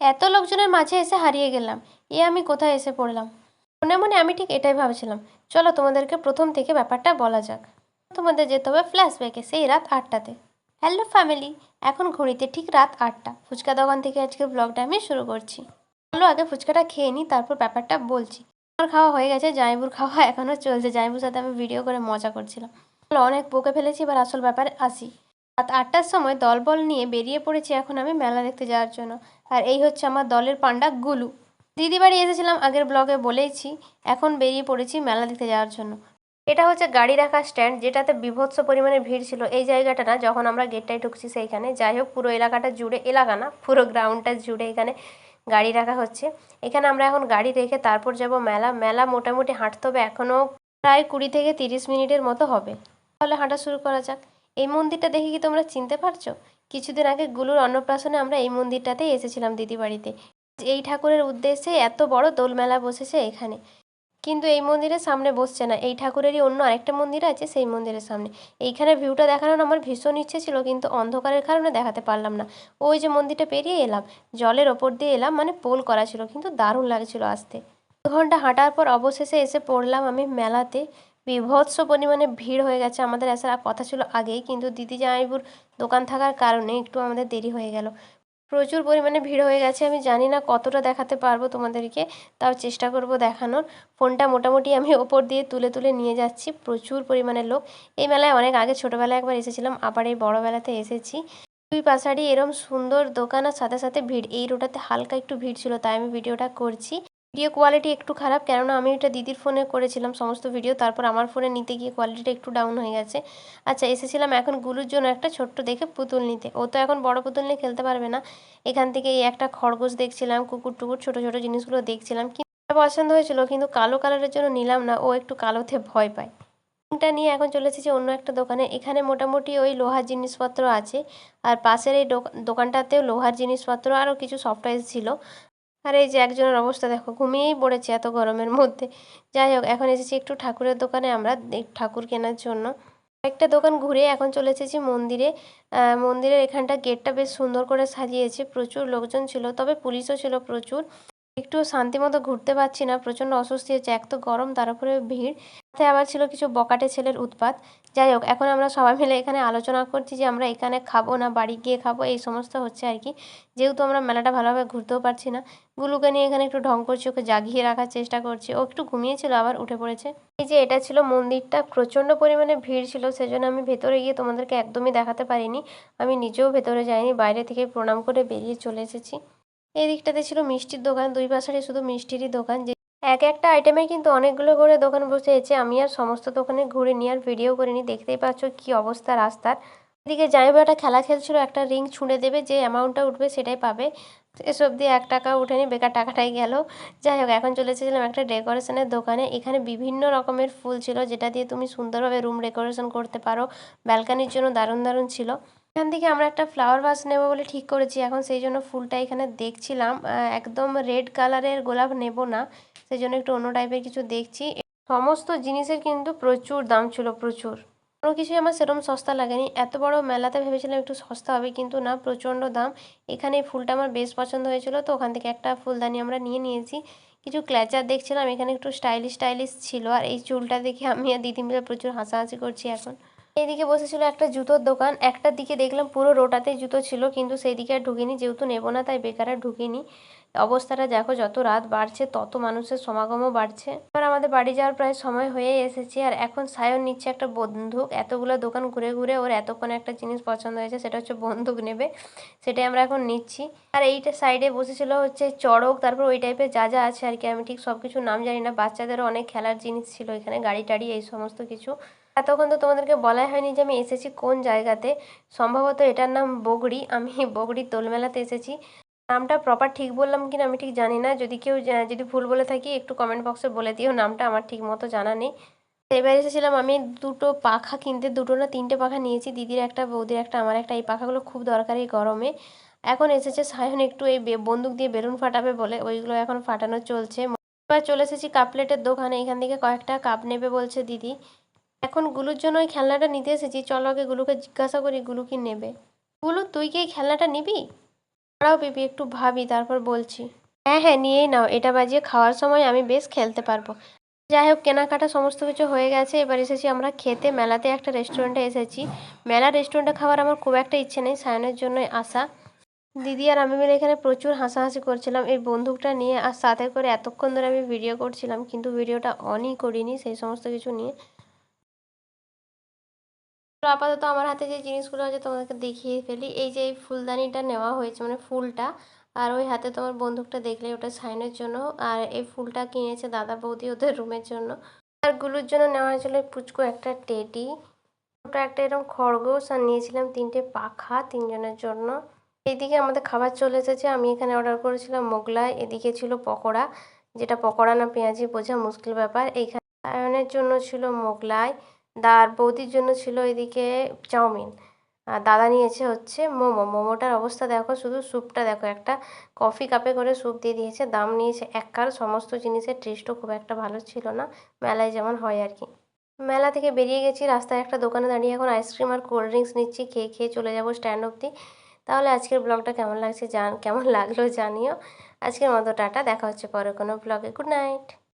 এত লোকজনের মাঝে এসে হারিয়ে গেলাম, এ আমি কোথায় এসে পড়লাম? মনে মনে আমি ঠিক এটাই ভাবছিলাম। চলো তোমাদেরকে প্রথম থেকে ব্যাপারটা বলা যাক। তোমাদের যেতে হবে ফ্ল্যাশব্যাকে সেই রাত আটটাতে। হ্যালো ফ্যামিলি এখন ঘড়িতে ঠিক রাত আটটা। ফুচকা দোকান থেকে আজকের ব্লগটা আমি শুরু করছি। চলো আগে ফুচকাটা খেয়ে নিই তারপর ব্যাপারটা বলছি। আমার খাওয়া হয়ে গেছে জাইবুর খাওয়া এখনও চলছে। জাইবুর সাথে আমি ভিডিও করে মজা করছিলাম। চলো অনেক বকে ফেলেছি, এবার আসল ব্যাপারে আসি। রাত আটটার সময় দলবল নিয়ে বেরিয়ে পড়েছি এখন আমি মেলা দেখতে যাওয়ার জন্য। আর এই হচ্ছে আমার দলের পান্ডা গুলু। দিদি বাড়ি এসেছিলাম আগের ব্লগে বলেইছি, এখন বেরিয়ে পড়েছি মেলা দেখতে যাওয়ার জন্য। এটা হচ্ছে গাড়ি রাখার স্ট্যান্ড যেটাতে বিভৎস পরিমাণে ভিড় ছিল এই জায়গাটা না যখন আমরা গেটটায় ঢুকছি সেইখানে। যাই হোক পুরো এলাকাটা জুড়ে, এলাকা না, পুরো গ্রাউন্ডটা জুড়ে এখানে গাড়ি রাখা হচ্ছে। এখানে আমরা এখন গাড়ি রেখে তারপর যাব মেলা। মেলা মোটামুটি হাঁটতে হবে এখনও প্রায় কুড়ি থেকে তিরিশ মিনিটের মতো হবে। তাহলে হাঁটা শুরু করা যাক। এই মন্দিরটা দেখে কি তোমরা চিনতে পারছ? কিছুদিন আগে গুলুর অন্নপ্রাশনে আমরা এই মন্দিরটাতেই এসেছিলাম দিদি বাড়িতে এই ঠাকুরের উদ্দেশ্যে এত বড় দোল মেলা বসেছে এখানে। কিন্তু এই মন্দিরের সামনে বসছে না। এই ঠাকুরেরই অন্য আরেকটা মন্দির আছে, সেই মন্দিরের সামনে। এইখানে ভিউটা দেখানোর আমার ভীষণ ইচ্ছে ছিল, কিন্তু অন্ধকারের কারণে দেখাতে পারলাম না। ওই যে মন্দিরটা পেরিয়ে এলাম, জলের ওপর দিয়ে এলাম মানে পোল করা ছিল, কিন্তু দারুণ লাগছিল আসতে। দু ঘণ্টা হাঁটার পর অবশেষে এসে পড়লাম আমি মেলাতে। বিভৎস পরিমাণে ভিড় হয়ে গেছে আমাদের আসার কথা ছিল আগেই। কিন্তু দিদি জামাইবুর দোকান থাকার কারণে একটু আমাদের দেরি হয়ে গেল। প্রচুর পরিমাণে ভিড় হয়ে গেছে। আমি জানি না কতটা দেখাতে পারব তোমাদেরকে, তাও চেষ্টা করব দেখানোর। ফোনটা মোটামুটি আমি ওপর দিয়ে তুলে তুলে নিয়ে যাচ্ছি। প্রচুর পরিমাণে লোক। এই মেলায় অনেক আগে ছোটোবেলায় একবার এসেছিলাম, আবার এই বড়োবেলাতে এসেছি। দুই পাশাড়ি এরম সুন্দর দোকান আর সাথে সাথে ভিড়। এই রোডাতে হালকা একটু ভিড় ছিল, তাই আমি ভিডিওটা করছি। ভিডিও কোয়ালিটি একটু খারাপ, কেননা আমি এটা দিদির ফোনে করেছিলাম সমস্ত ভিডিও তারপর আমার ফোনে নিতে গিয়ে কোয়ালিটিটা একটু ডাউন হয়ে গেছে। আচ্ছা এসেছিলাম এখন গুলুর জন্য একটা ছোট্ট দেখে পুতুল নিতে। ও তো এখন বড় পুতুল নিয়ে খেলতে পারবে না। এখান থেকে এই একটা খরগোশ দেখছিলাম, কুকুর টুকুর, ছোটো ছোটো জিনিসগুলো দেখছিলাম। কিন্তু পছন্দ হয়েছিল, কিন্তু কালো কালারের জন্য নিলাম না, ও একটু কালোতে ভয় পায়। টা নিয়ে এখন চলে এসেছি অন্য একটা দোকানে। এখানে মোটামুটি ওই লোহার জিনিসপত্র আছে, আর পাশের এই দোকানটাতেও লোহার জিনিসপত্র, আরও কিছু সফটওয়্যার ছিল। আর এই যে একজনের অবস্থা দেখো, ঘুমিয়েই পড়েছে এত গরমের মধ্যে। যাই হোক, এখন এসেছি একটু ঠাকুরের দোকানে আমরা ঠাকুর কেনার জন্য। একটা দোকান ঘুরে এখন চলে এসেছি মন্দিরে। মন্দিরের এখানটা গেটটা বেশ সুন্দর করে সাজিয়েছে, প্রচুর লোকজন ছিল, তবে পুলিশও ছিল প্রচুর। একটু শান্তি মতো ঘুরতে পারছি না, প্রচণ্ড অস্বস্তি হচ্ছে, এক তো গরম, তার উপরে ভিড়। সাথে আবার ছিল কিছু বকাটে ছেলের উৎপাত। যাই হোক, এখন আমরা সবাই মিলে এখানে আলোচনা করছি যে আমরা এখানে খাব না, বাড়ি গিয়ে খাব, এই সমস্ত হচ্ছে আর কি। যেহেতু আমরা মেলাটা ভালোভাবে ঘুরতেও পারছি না, গুলুকে নিয়ে এখানে একটু ঢং করছি, ওকে জাগিয়ে রাখার চেষ্টা করছি। ও একটু ঘুমিয়েছিল, আবার উঠে পড়েছে। এই যে এটা ছিল মন্দিরটা, প্রচণ্ড পরিমাণে ভিড় ছিল, সেজন্য আমি ভেতরে গিয়ে তোমাদেরকে একদমই দেখাতে পারিনি। আমি নিজেও ভেতরে যাইনি, বাইরে থেকে প্রণাম করে বেরিয়ে চলে এসেছি। এই দিকটাতে ছিল মিষ্টির দোকান, দুই পাশে শুধু মিষ্টিরই দোকান, যে এক একটা আইটেমে কিন্তু অনেকগুলো করে দোকান বসেছে আমি আর সমস্ত দোকানে ঘুরে নিয়ে আর ভিডিও করিনি। দেখতেই পাচ্ছ কি অবস্থা রাস্তার। এদিকে জামাইবাটা খেলা খেলছিল, একটা রিং ছুঁড়ে দেবে, যে অ্যামাউন্টটা উঠবে সেটাই পাবে। এসব দিয়ে এক টাকা উঠেনি, বেকার টাকাটাই গেল। যাই হোক, এখন চলে এসেছিলাম একটা ডেকোরেশনের দোকানে। এখানে বিভিন্ন রকমের ফুল ছিল, যেটা দিয়ে তুমি সুন্দরভাবে রুম ডেকোরেশন করতে পারো। ব্যালকানির জন্য দারুণ দারুণ ছিল। এখান থেকে আমরা একটা ফ্লাওয়ার ভাস নেব বলে ঠিক করেছি। এখন সেই জন্য ফুলটা এখানে দেখছিলাম। একদম রেড কালারের গোলাপ নেব না। সেই জন্য একটু অন্য টাইপের কিছু দেখছি। সমস্ত জিনিসের কিন্তু প্রচুর দাম ছিল, প্রচুর। কোনো কিছুই আমার সেরকম সস্তা লাগেনি। এত বড় মেলাতে ভেবেছিলাম একটু সস্তা হবে, কিন্তু না, প্রচণ্ড দাম। এখানে ফুলটা আমার বেশ পছন্দ হয়েছিল, তো ওখান থেকে একটা ফুলদানি আমরা নিয়ে নিয়েছি। কিছু ক্ল্যাচার দেখছিলাম, এখানে একটু স্টাইলিশ স্টাইলিশ ছিল। আর এই চুলটা দেখে আমি আর দিদি মিলে প্রচুর হাসাহাসি করছি এখন। এইদিকে বসেছিল একটা জুতোর দোকান। একটার দিকে দেখলাম পুরো রোটাতে জুতো ছিল, কিন্তু সেই দিকে আর ঢুকিনি, যেহেতু নেব না, তাই বেকার আর ঢুকিনি। অবস্থাটা দেখো, যত রাত বাড়ছে, তত মানুষের সমাগমও বাড়ছে। এবার আমাদের বাড়ি যাওয়ার প্রায় সময় হয়ে এসেছে, আর এখন সায়ন নিচ্ছে একটা বন্দুক। এতগুলো দোকান ঘুরে ঘুরে ওর এতক্ষণ একটা জিনিস পছন্দ হয়েছে, সেটা হচ্ছে বন্দুক নেবে। সেটাই আমরা এখন নিচ্ছি। আর এইটা সাইডে বসেছিল হচ্ছে চড়ক, তারপর ওই টাইপের যা যা আছে আর কি, আমি ঠিক সব কিছু নাম জানি না। বাচ্চাদেরও অনেক খেলার জিনিস ছিল এখানে গাড়ি টাড়ি এই সমস্ত কিছু। এতক্ষণ তো তোমাদেরকে বলাই হয়নি যে আমি এসেছি কোন জায়গাতে। সম্ভবত এটার নাম বগড়ি। আমি বগড়ির দোলমেলাতে এসেছি। নামটা প্রপার ঠিক বললাম কিনা আমি ঠিক জানি না। যদি কেউ যদি ভুল বলে থাকি, একটু কমেন্ট বক্সে বলে দিও। নামটা আমার ঠিক মতো জানা নেই। এবার এসেছিলাম আমি দুটো পাখা কিনতে। দুটো না তিনটে পাখা নিয়েছি। দিদির একটা, বৌদির একটা, আমার একটা। এই পাখাগুলো খুব দরকারি গরমে। এখন এসেছে সায়ন একটু এই বন্দুক দিয়ে বেলুন ফাটাবে বলে। ওইগুলো এখন ফাটানো চলছে। এবার চলে এসেছি কাপ প্লেটের দোকানে। এখান থেকে কয়েকটা কাপ নেবে বলছে দিদি। এখন গুলুর জন্য ওই খেলনাটা নিতে এসেছি। চলো আগে গুলুকে জিজ্ঞাসা করি, গুলু কি নেবে? গুলু, তুই কি এই খেলনাটা নিবি? দাঁড়াও পিপি একটু ভাবি, তারপর বলছি। হ্যাঁ হ্যাঁ নিয়েই নাও। এটা বাজিয়ে খাওয়ার সময় আমি বেশ খেলতে পারব। যাই হোক, কেনাকাটা সমস্ত কিছু হয়ে গেছে। এবার এসেছি আমরা খেতে। মেলাতে একটা রেস্টুরেন্টে এসেছি। মেলা রেস্টুরেন্টে খাবার আমার খুব একটা ইচ্ছে নেই, সায়নের জন্যই আসা। দিদি আর আমি মিলে এখানে প্রচুর হাসাহাসি করছিলাম। এই বন্দুকটা নিয়ে আর সাথে করে এতক্ষণ ধরে আমি ভিডিও করছিলাম, কিন্তু ভিডিওটা অনই করিনি সেই সমস্ত কিছু নিয়ে। তো আপাতত আমার হাতে যে জিনিসগুলো আছে তোমাদেরকে দেখিয়ে ফেলি। এই যে এই ফুলদানিটা নেওয়া হয়েছে মানে ফুলটা। আর ওই হাতে তোমার বন্দুকটা দেখলে ওটা সাইনের জন্য। আর এই ফুলটা কিনেছে দাদা বৌদি ওদের রুমের জন্য। আরগুলোর জন্য নেওয়া হয়েছিল পুচকু একটা টেডি। ওটা একটা এরকম খরগোশ আর নিয়েছিলাম তিনটে পাখা তিনজনের জন্য। এইদিকে আমাদের খাবার চলে এসেছে। আমি এখানে অর্ডার করেছিলাম মোগলাই, এদিকে ছিল পকোড়া। যেটা পকোড়া না পেঁয়াজি বোঝা মুশকিল ব্যাপার। এইখানে সায়নের জন্য ছিল মোগলাই। দার বৌদির জন্য ছিল এদিকে চাউমিন। আর দাদা নিয়েছে হচ্ছে মোমো। মোমোটার অবস্থা দেখো, শুধু স্যুপটা দেখো, একটা কফি কাপে করে স্যুপ দিয়ে দিয়েছে। দাম নিয়েছে এক কার, সমস্ত জিনিসের টেস্টও খুব একটা ভালো ছিল না, মেলায় যেমন হয় আর কি। মেলা থেকে বেরিয়ে গেছি, রাস্তায় একটা দোকানে দাঁড়িয়ে এখন আইসক্রিম আর কোল্ড ড্রিঙ্কস নিচ্ছি, খেয়ে খেয়ে চলে যাব স্ট্যান্ড অবধি। তাহলে আজকের ব্লগটা কেমন লাগছে জান, কেমন লাগল জানিও। আজকের মতো টাটা, দেখা হচ্ছে পরে কোনো ব্লগে গুড নাইট